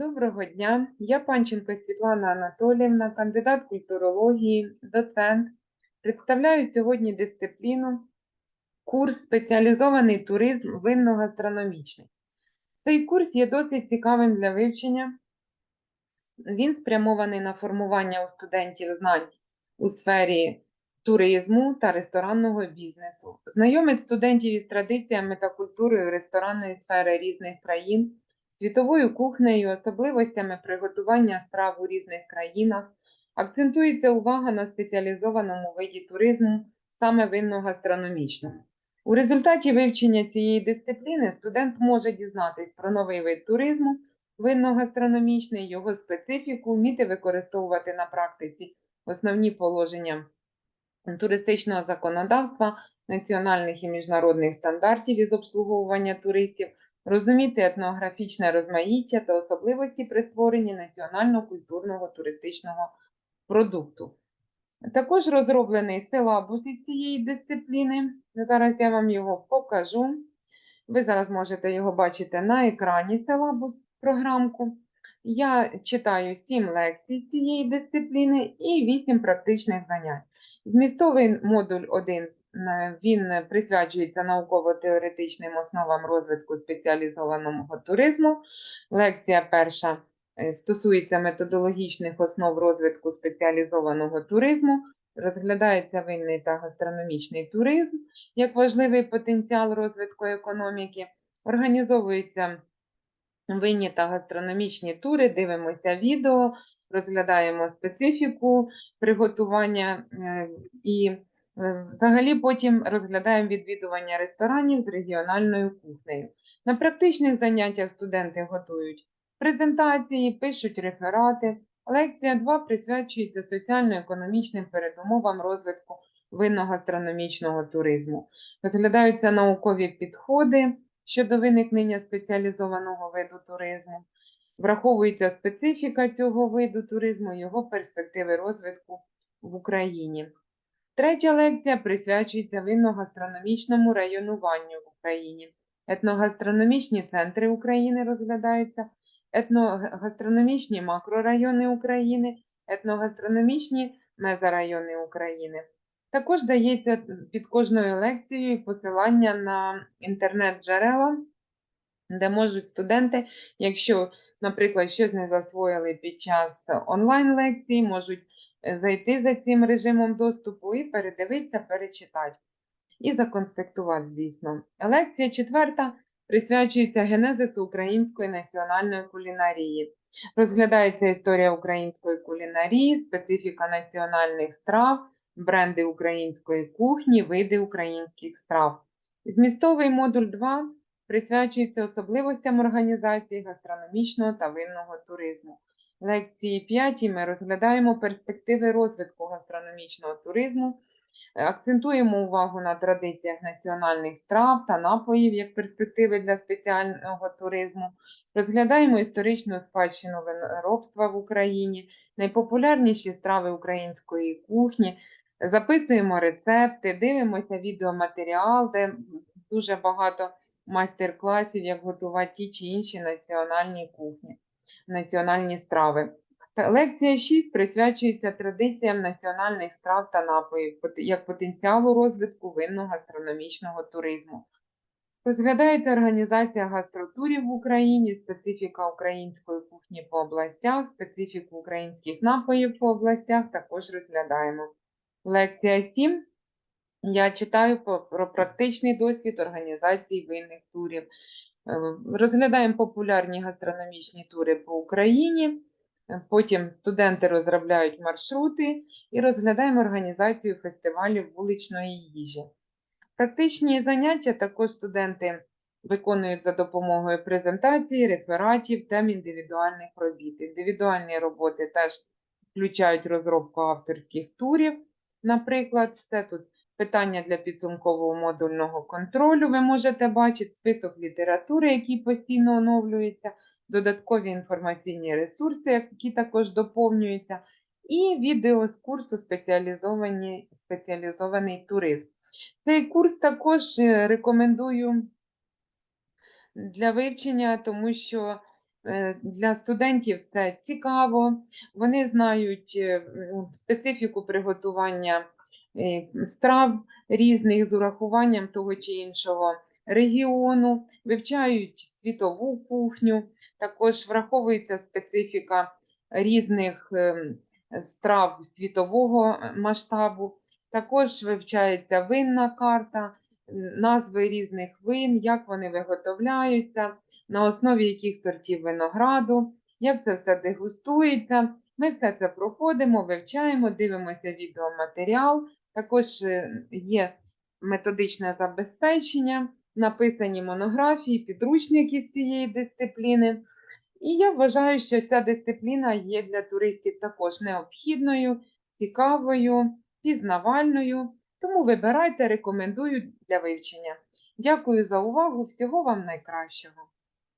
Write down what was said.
Доброго дня. Я Панченко Світлана Анатоліївна, кандидат культурології, доцент. Представляю сьогодні дисципліну курс спеціалізований туризм винно-гастрономічний. Цей курс є досить цікавим для вивчення. Він спрямований на формування у студентів знань у сфері туризму та ресторанного бізнесу. Знайомить студентів із традиціями та культурою ресторанної сфери різних країн, світовою кухнею, особливостями приготування страв у різних країнах. Акцентується увага на спеціалізованому виді туризму, саме винно-гастрономічному. У результаті вивчення цієї дисципліни студент може дізнатись про новий вид туризму, винно-гастрономічний, його специфіку, вміти використовувати на практиці основні положення туристичного законодавства, національних і міжнародних стандартів із обслуговування туристів, розуміти етнографічне розмаїття та особливості при створенні національно-культурного туристичного продукту. Також розроблений силабус із цієї дисципліни. Зараз я вам його покажу. Ви зараз можете його бачити на екрані силабус програмку. Я читаю 7 лекцій з цієї дисципліни і 8 практичних занять. Змістовий модуль 1 він присвячується науково-теоретичним основам розвитку спеціалізованого туризму. Лекція перша е, стосується методологічних основ розвитку спеціалізованого туризму. Розглядається винний та гастрономічний туризм як важливий потенціал розвитку економіки. Організовуються винні та гастрономічні тури, дивимося відео, розглядаємо специфіку приготування е, і е, взагалі потім розглядаємо відвідування ресторанів з регіональною кухнею. На практичних заняттях студенти готують презентації, пишуть реферати. Лекція 2 присвячується соціально-економічним передумовам розвитку винно-гастрономічного туризму. Розглядаються наукові підходи щодо виникнення спеціалізованого виду туризму. Враховується специфіка цього виду туризму, його перспективи розвитку в Україні. Третя лекція присвячується винно-гастрономічному районуванню в Україні. Етногастрономічні центри України розглядаються, етногастрономічні макрорайони України, етногастрономічні мезорайони України. Також дається під кожною лекцією посилання на інтернет-джерела, де можуть студенти, якщо, наприклад, щось не засвоїли під час онлайн-лекцій, можуть зайти за цим режимом доступу і передивитися, перечитати. І законспектувати, звісно. Лекція четверта присвячується генезису української національної кулінарії. Розглядається історія української кулінарії, специфіка національних страв, бренди української кухні, види українських страв. Змістовий модуль 2 присвячується особливостям організації гастрономічного та винного туризму. Лекції 5 ми розглядаємо перспективи розвитку гастрономічного туризму, акцентуємо увагу на традиціях національних страв та напоїв як перспективи для спеціального туризму, розглядаємо історичну спадщину виноробства в Україні, найпопулярніші страви української кухні, записуємо рецепти, дивимося відеоматеріал, де дуже багато майстер-класів, як готувати ті чи інші національні кухні, національні страви. Лекція 6 присвячується традиціям національних страв та напоїв як потенціалу розвитку винно-гастрономічного туризму. Розглядається організація гастротурів в Україні, специфіка української кухні по областях, специфіку українських напоїв по областях також розглядаємо. Лекція 7 я читаю про практичний досвід організації винних турів. Е, розглядаємо популярні гастрономічні тури по Україні. Е, потім студенти розробляють маршрути і розглядаємо організацію фестивалів вуличної їжі. Практичні заняття також студенти виконують за допомогою презентації, рефератів, тем індивідуальних робіт. Індивідуальні роботи теж включають розробку авторських турів. Наприклад, все тут питання для підсумкового модульного контролю. Ви можете бачити список літератури, який постійно оновлюється, додаткові інформаційні ресурси, які також доповнюються, і відео з курсу спеціалізований, туризм. Цей курс також е, рекомендую для вивчення, тому що Е, Для студентів це цікаво. Вони знають е, специфіку приготування страв різних з урахуванням того чи іншого регіону, вивчають світову кухню, також враховується специфіка різних ем, страв світового е, масштабу. Також вивчається винна карта, назви різних вин, як вони виготовляються, на основі яких сортів винограду, як це все дегустується. Ми все це проходимо, вивчаємо, дивимося відеоматеріал. Також е, є методичне забезпечення, написані монографії, підручники з цієї дисципліни. І я вважаю, що ця дисципліна є для туристів також необхідною, цікавою, пізнавальною. Тому вибирайте, рекомендую для вивчення. Дякую за увагу. Всього вам найкращого.